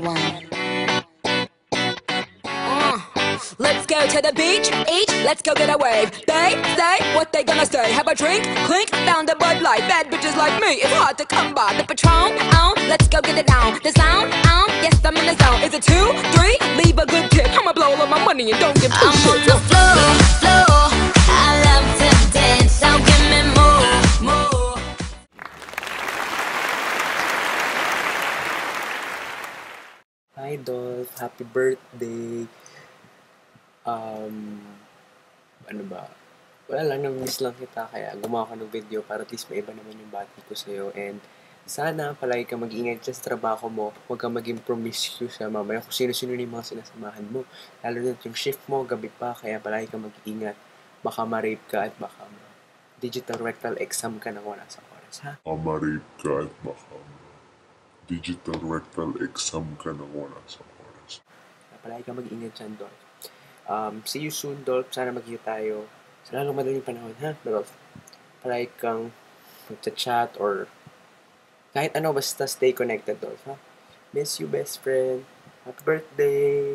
one. Uh, let's go to the beach, each, let's go get a wave. They say what they gonna say. Have a drink, clink, found a Bud Light. Bad bitches like me, it's hard to come by. The Patron, on, let's go get it down. The sound, on, yes, I'm in the zone. Is it two, three? Leave a good tip. I'ma blow all of my money and don't give two I'm on the floor. Hi, Dolph. Happy birthday. Um, ano ba? Wala lang, na-miss lang kita. Kaya gumawa ko ng video para at least may iba naman yung bati ko sa'yo. And sana palagi ka mag-ingat sa trabaho mo. Huwag kang maging promiscuous sa mamaya kung sino-sino yung mga sinasamahan mo. Lalo na yung shift mo, gabi pa. Kaya palagi ka mag-ingat. Baka ma-rape ka at baka digital rectal exam ka nang wala sa oras, ha? Amarip ka at baka digital rectal exam ka nang wala sa oras. Palagi ka mag-ingat dyan, Dolph. Um, see you soon, Dolph. Sana mag tayo sa lalong madaling panahon, ha, Dolph? Palagi kang magcha-chat or kahit ano, basta stay connected, Dolph, ha? Miss you, best friend. Happy birthday!